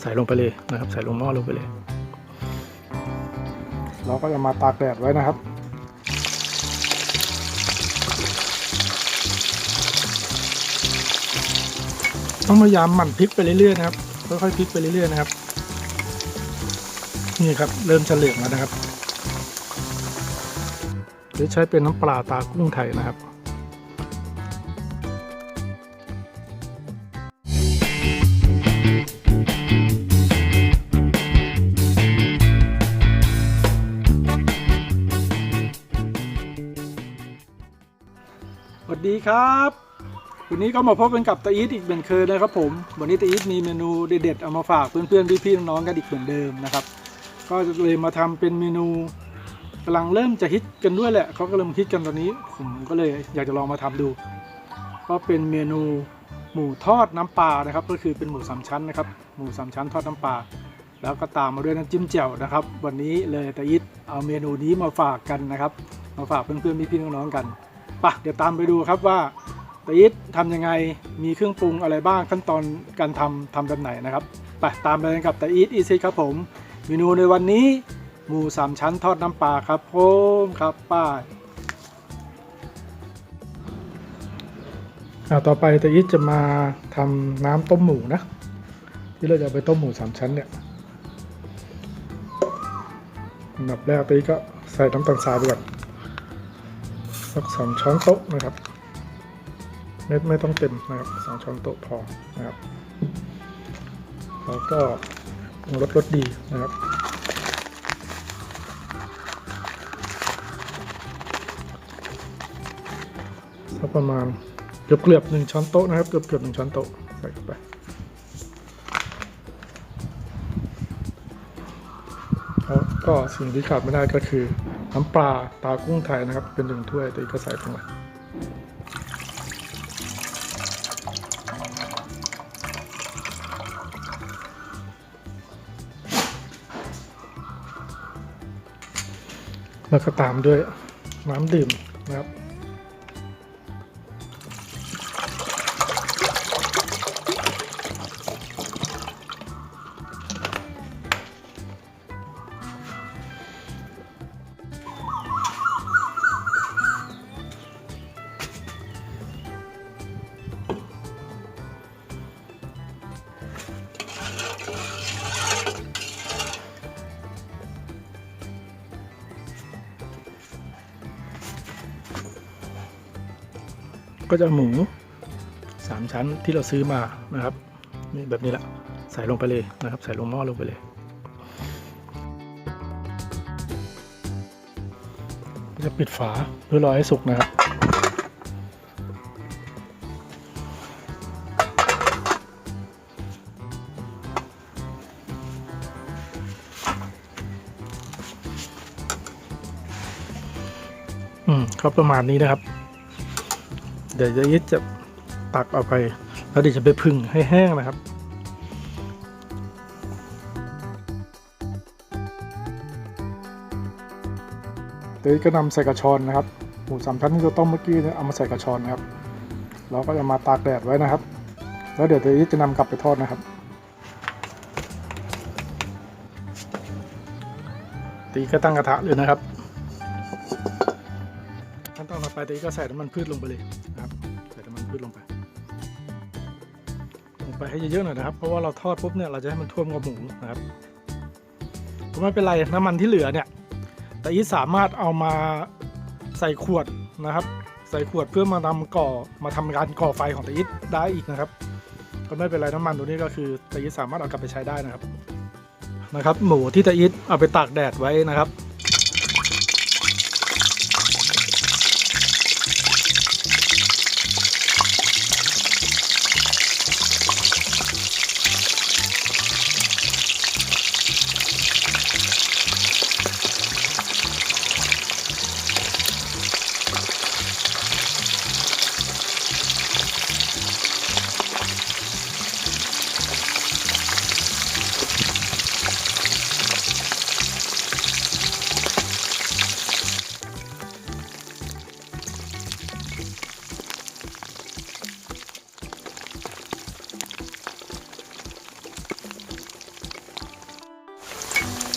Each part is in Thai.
ใส่ลงไปเลยนะครับ ใส่ลงหม้อลงไปเลย เราก็จะมาตากแดดไว้นะครับ ต้องพยายามหมั่นพลิกไปเรื่อยๆนะครับค่อยๆพลิกไปเรื่อยๆนะครับ นี่ครับเริ่มจะเหลืองแล้วนะครับหรือใช้เป็นน้ำปลาตากุ้งไทยนะครับ ดีครับ วันนี้ก็มาพบกันกับตาอีทอีกเหมือนเคยนะครับผม วันนี้ตาอีทมีเมนูเด็ดๆเอามาฝากเพื่อนๆพี่ๆน้องๆกันอีกเหมือนเดิมนะครับ ก็เลยมาทำเป็นเมนูกำลังเริ่มจะฮิตกันด้วยแหละเขาก็เริ่มฮิตกันตอนนี้ ผมก็เลยอยากจะลองมาทำดู ก็เป็นเมนูหมูทอดน้ำปลานะครับ ก็คือเป็นหมูสามชั้นนะครับ หมูสามชั้นทอดน้ำปลาแล้วก็ตามมาด้วยน้ำจิ้มแจ่วนะครับ วันนี้เลยตาอีทเอาเมนูนี้มาฝากกันนะครับ มาฝากเพื่อนๆพี่ๆน้องๆกัน ปะเดี๋ยวตามไปดูครับว่าตาอีททำยังไงมีเครื่องปรุงอะไรบ้างขั้นตอนการทำทำแบบไหนนะครับไปตามไปกันกับตาอีทอีซิครับผมเมนูในวันนี้หมูสามชั้นทอดน้ำปลาครับผมครับป้าต่อไปตาอีทจะมาทำน้ำต้มหมูนะ ที่เราจะไปต้มหมูสามชั้นเนี่ยอันดับแรกตาอีก็ใส่น้ำตาลทรายไปก่อน สักสองช้อนโต๊ะนะครับเม็ดไม่ต้องเต็มนะครับสองช้อนโต๊ะพอนะครับ แล้วก็ปรุงรสรสดีนะครับสักประมาณเกือบเกือบหนึ่งช้อนโต๊ะนะครับเกือบเกือบหนึ่งช้อนโต๊ะใส่เข้าไปแล้วก็สิ่งที่ขาดไม่ได้ก็คือ น้ำปลาตากุ้งไทยนะครับ เป็นหนึ่งถ้วยแต่อีกก็ใส่ลงไปแล้วก็ตามด้วยน้ำดื่มนะครับ ก็จะหมูสามชั้นที่เราซื้อมานะครับนี่แบบนี้แหละใส่ลงไปเลยนะครับ ใส่ลงหม้อลงไปเลยก็จะปิดฝาเพื่อรอให้สุกนะครับอืมก็ประมาณนี้นะครับ ดี๋ยวจะยึดจะตักเอาไป แล้วเดี๋ยวจะไปพึ่งให้แห้งนะครับเดี๋ยวก็นำใส่กระชอนนะครับ หมูสามชั้นที่เราต้มเมื่อกี้เนี่ยเอามาใส่กระชอนนะครับ เราก็จะมาตากแดดไว้นะครับ แล้วเดี๋ยวเดี๋ยวจะนำกลับไปทอดนะครับ ตีก็ตั้งกระทะเลยนะครับขั้นตอนต่อไปตีก็ใส่น้ำมันพืชลงไปเลย นะครับใส่น้นลงไป ลงไปให้เยอะๆหน่อยนะครับ เพราะว่าเราทอดปุ๊บเนี่ยเราจะให้มันท่วมกับหมูนะครับก็ไม่เป็นไรน้ำมันที่เหลือเนี่ย แต่อีทสามารถเอามาใส่ขวดนะครับ ใส่ขวดเพื่อมาทำก่อมาทำการก่อไฟของตะอีทได้อีกนะครับ ก็ไม่เป็นไรน้ำมันตัวนี้ก็คือตะอีทสามารถเอากลับไปใช้ได้นะครับนะครับ หมูที่ตะอีทเอาไปตากแดดไว้นะครับ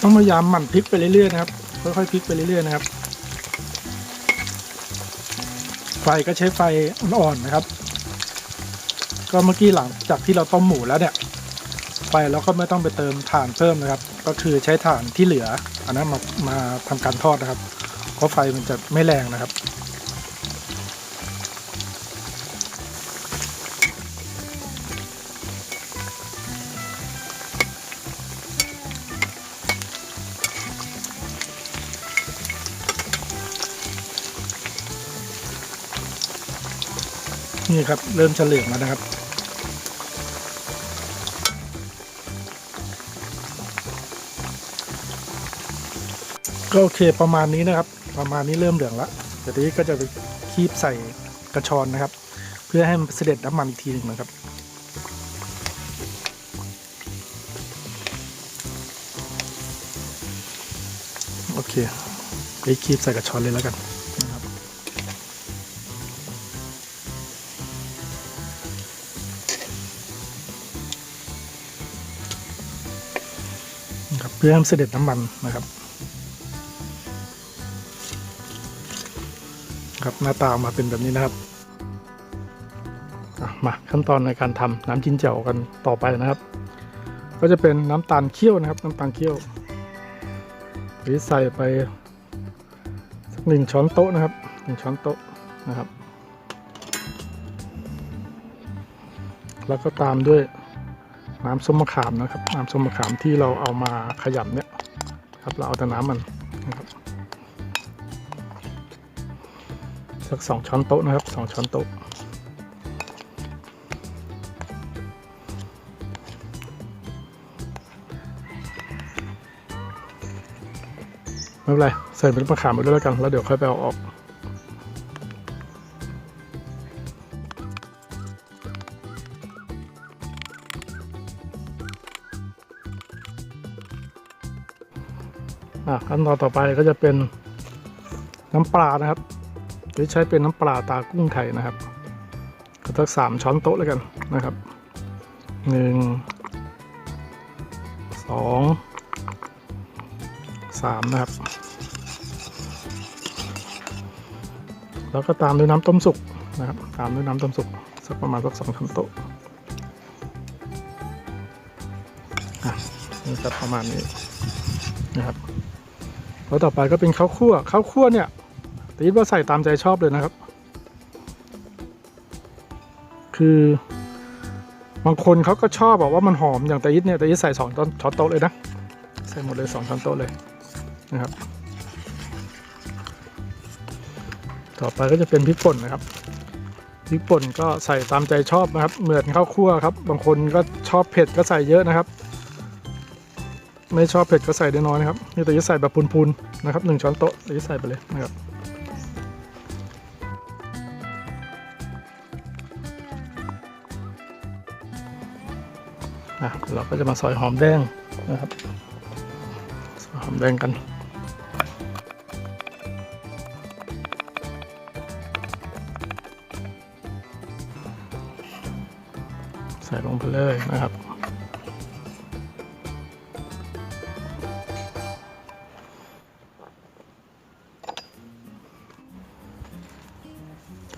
ต้องพยายามหมั่นพลิกไปเรื่อยๆนะครับ ค่อยๆพลิกไปเรื่อยๆนะครับ ไฟก็ใช้ไฟอ่อนๆนะครับ ก็เมื่อกี้หลังจากที่เราต้มหมูแล้วเนี่ย ไฟเราก็ไม่ต้องไปเติมถ่านเพิ่มนะครับ ก็คือใช้ถ่านที่เหลือ อันนั้นมามาทำการทอดนะครับ เพราะไฟมันจะไม่แรงนะครับ นี่ครับเริ่มเหลืองแล้วนะครับ ก็โอเคประมาณนี้นะครับ ประมาณนี้เริ่มเหลืองแล้วเดี๋ยวทีนี้ก็จะไปคีบใส่กระชอนนะครับ เพื่อให้มันเสด็จน้ำมันอีกทีหนึ่งนะครับโอเคไปคีบใส่กระชอนเลยแล้วกัน นะครับเพื่อให้เสด็จน้ำมันนะครับครับหน้าตามาเป็นแบบนี้นะครับมาขั้นตอนในการทำน้ำจิ้นแจ่วกันต่อไปนะครับ ก็จะเป็นน้ำตาลเคี่ยวนะครับ น้ำตาลเคี่ยวหรือใส่ไปสักหนึ่งช้อนโต๊ะนะครับหนึ่งช้อนโต๊ะนะครับ แล้วก็ตามด้วย น้ำส้มมะขามนะครับ น้ำส้มมะขามที่เราเอามาขยำเนี่ยครับเราเอาแต่น้ำมันนะครับสักสองช้อนโต๊ะนะครับสองช้อนโต๊ะไม่เป็นไรใส่เป็นมะขามไปด้วยแล้วกันแล้วเดี๋ยวค่อยไปเอาออก อะขั้นตอนต่อไปก็จะเป็นน้ำปลานะครับหรือใช้เป็นน้ำปลาตากุ้งไทยนะครับก็สักสามช้อนโต๊ะแล้วกันนะครับหนึ่งสองสามนะครับ แล้วก็ตามด้วยน้ำต้มสุกนะครับ ตามด้วยน้ำต้มสุกสักประมาณสักสองช้อนโต๊ะอะนี่ครับประมาณนี้นะครับ แล้วต่อไปก็เป็นข้าวคั่วข้าวคั่วเนี่ยตีว่าใส่ตามใจชอบเลยนะครับ คือบางคนเขาก็ชอบบอกว่ามันหอมอย่างต่ยิดเนี่ยต่ยิดใส่สองช้อนช้อนโต๊ะเลยนะใส่หมดเลยสองช้อนโต๊ะเลยนะครับ ต่อไปก็จะเป็นพริกป่นนะครับพริกป่นก็ใส่ตามใจชอบนะครับ เหมือนข้าวคั่วครับ บางคนก็ชอบเผ็ดก็ใส่เยอะนะครับ ไม่ชอบเผ็ดก็ใส่ได้น้อยนะครับนี่แต่จะใส่แบบพูนๆนะครับหนึ่งช้อนโต๊ะเดี๋ยวจะใส่ไปเลยนะครับเราก็จะมาซอยหอมแดงนะครับซอยหอมแดงกันใส่ลงไปเลยนะครับ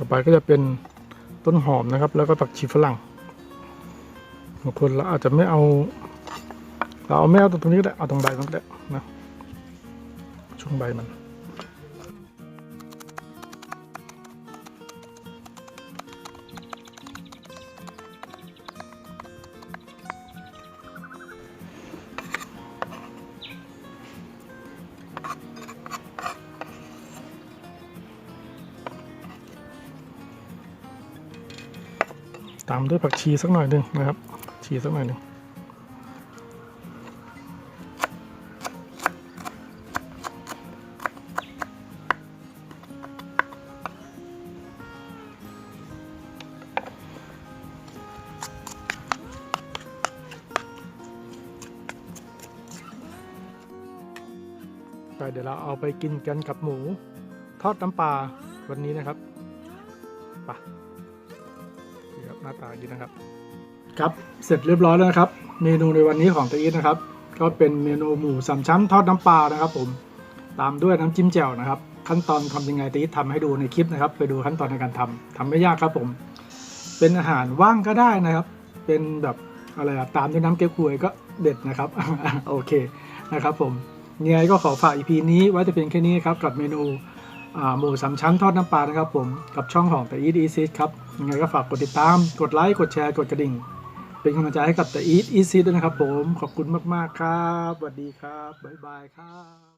อไปก็จะเป็นต้นหอมนะครับ แล้วก็ผักชีฝรั่งบางคนเราอาจจะไม่เอา เราเอาไม่เอาตรงนี้ก็ได้เอาตรงใบมันก็ได้นะช่วงใบมันามด้วยผักชีสักหน่อยหนึ่งนะครับ ชีสักหน่อยหนึ่งไปเดี๋ยวเราเอาไปกินกันกับหมู ทอดน้ำปลาวันนี้นะครับ หน้าตาดีนะครับ ครับเสร็จเรียบร้อยแล้วนะครับ เมนูในวันนี้ของตะอีทนะครับ ก็เป็นเมนูหมูสามชั้นทอดน้ำปลานะครับ ผมตามด้วยน้ำจิ้มแจ่วนะครับ ขั้นตอนทำยังไงตีทำให้ดูในคลิปนะครับ ไปดูขั้นตอนในการทำทำไม่ยากครับผม เป็นอาหารว่างก็ได้นะครับ เป็นแบบอะไรอะตามด้วยน้ำเก๊กฮวยก็เด็ดนะครับ โอเคนะครับผมยังไงก็ขอฝาก EP นี้ไว้แต่เพียงแค่นี้ครับกับเมนูหมูสามชั้นทอดน้ำปลานะครับผมกับช่องของแต่อีทอีซิครับ ยังไงก็ฝากกดติดตาม กดไลค์ กดแชร์ กดกระดิ่ง เป็นกำลังใจให้กับแต่อีทอีซิด้วยนะครับผม ขอบคุณมาก ๆ ครับ สวัสดีครับ บ๊ายบายครับ